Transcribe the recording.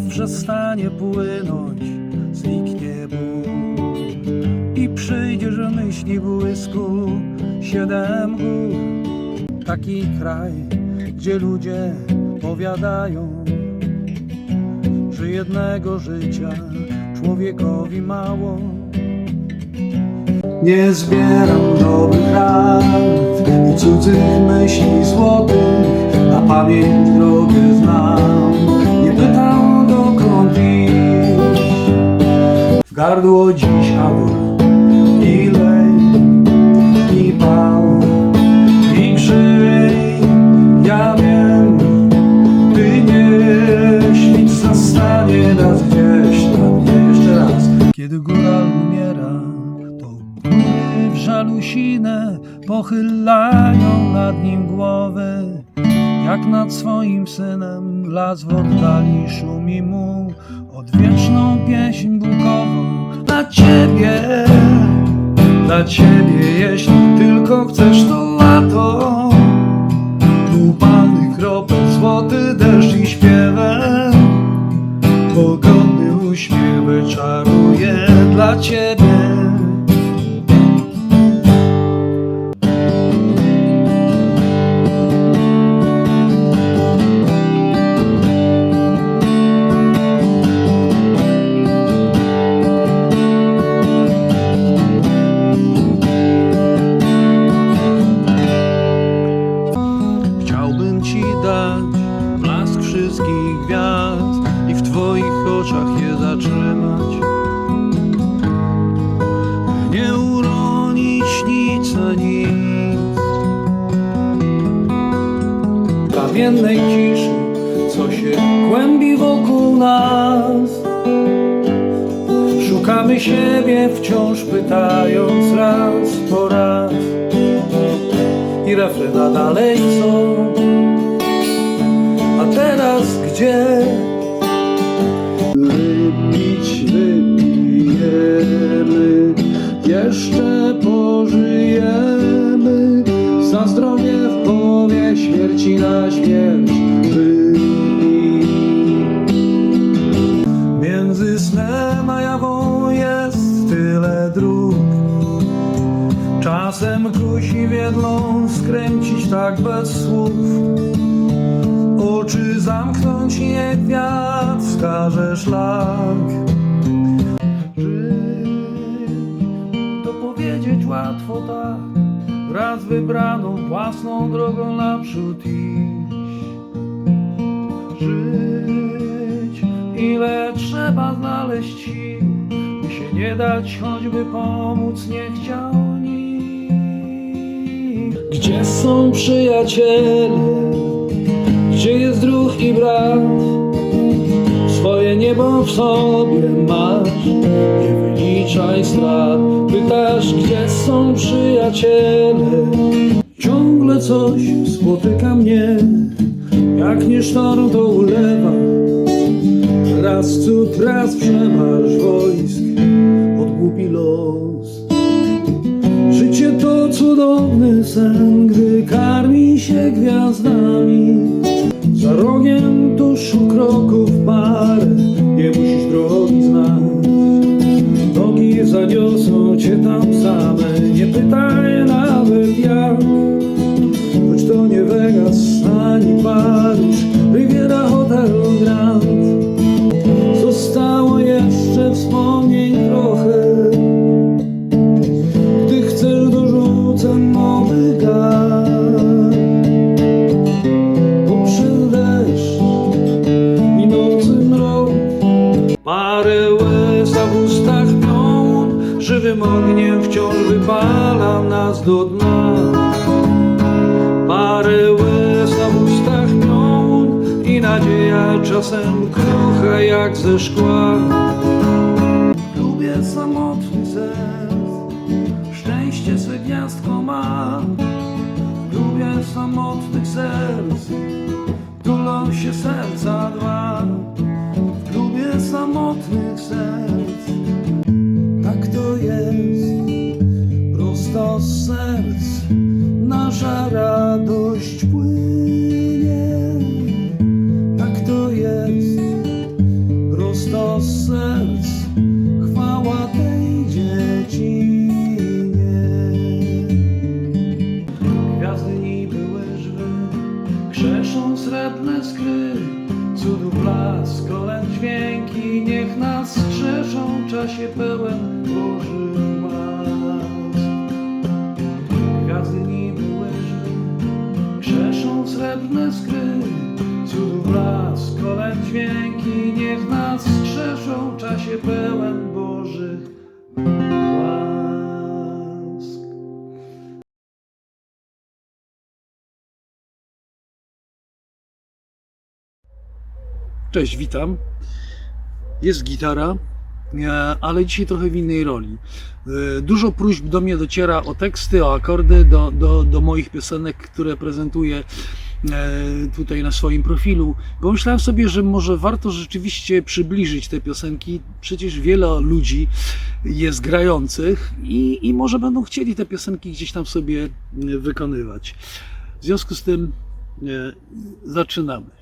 krew przestanie płynąć, zniknie ból i przyjdzie, że myśli błysku siedem gór. Taki kraj, gdzie ludzie powiadają, że jednego życia człowiekowi mało. Nie zbieram dobrych rad i cudzych myśli złotych, na pamięć drogę znam. Gardło dziś ador i lej, i pal, i krzyj. Ja wiem, by nie śnić zastanie nas gdzieś tam, nie jeszcze raz. Kiedy góra umiera, to góry w żalusinę pochylają nad nim głowy. Jak nad swoim synem las w oddali szumi mu odwieczną pieśń bukową dla ciebie, dla ciebie, jeśli tylko chcesz to lato. Upalny kropel, złoty deszcz i śpiewem Pogodny uśmiech wyczaruje dla ciebie Kamiennej ciszy, co się głębi wokół nas. Szukamy siebie wciąż pytając raz po raz i refrena dalej są. A teraz gdzie? Kusi wiedlą skręcić tak bez słów. Oczy zamknąć i jak wiatr wskaże szlak. Żyć to powiedzieć łatwo tak? Raz wybraną własną drogą naprzód iść. Żyć ile trzeba znaleźć sił by się nie dać, choćby pomóc nie chciał. Gdzie są przyjaciele? Gdzie jest druh i brat? Swoje niebo w sobie masz, nie wyliczaj strat. Pytasz, gdzie są przyjaciele? Ciągle coś spotyka mnie, jak nie sztorm to ulewa. Raz cud, raz przemarsz wojsk, odgłupi los. Cudowny sen, gdy karmi się gwiazdami. Za rogiem tuż u kroków parę, nie musisz drogi znać. Nogi zaniosą cię tam same, nie pytaj nawet jak. Choć to nie Vegas ani Paryż, Żywym ogniem wciąż wypala nas do dna. Parę łez a w ustach pion I nadzieja czasem krucha jak ze szkła. Lubię samotny serc Szczęście swe gniazdko ma. Lubię samotnych serc Tulą się serca dwa. Lubię samotnych serc żara pełen Bożych łask. Cześć, witam. Jest gitara, e, ale dzisiaj trochę w innej roli. E, dużo próśb do mnie dociera o teksty, o akordy, do, do, do moich piosenek, które prezentuję tutaj na swoim profilu. Pomyślałem sobie, że może warto rzeczywiście przybliżyć te piosenki. Przecież wiele ludzi jest grających i, i może będą chcieli te piosenki gdzieś tam sobie e, wykonywać. W związku z tym e, zaczynamy.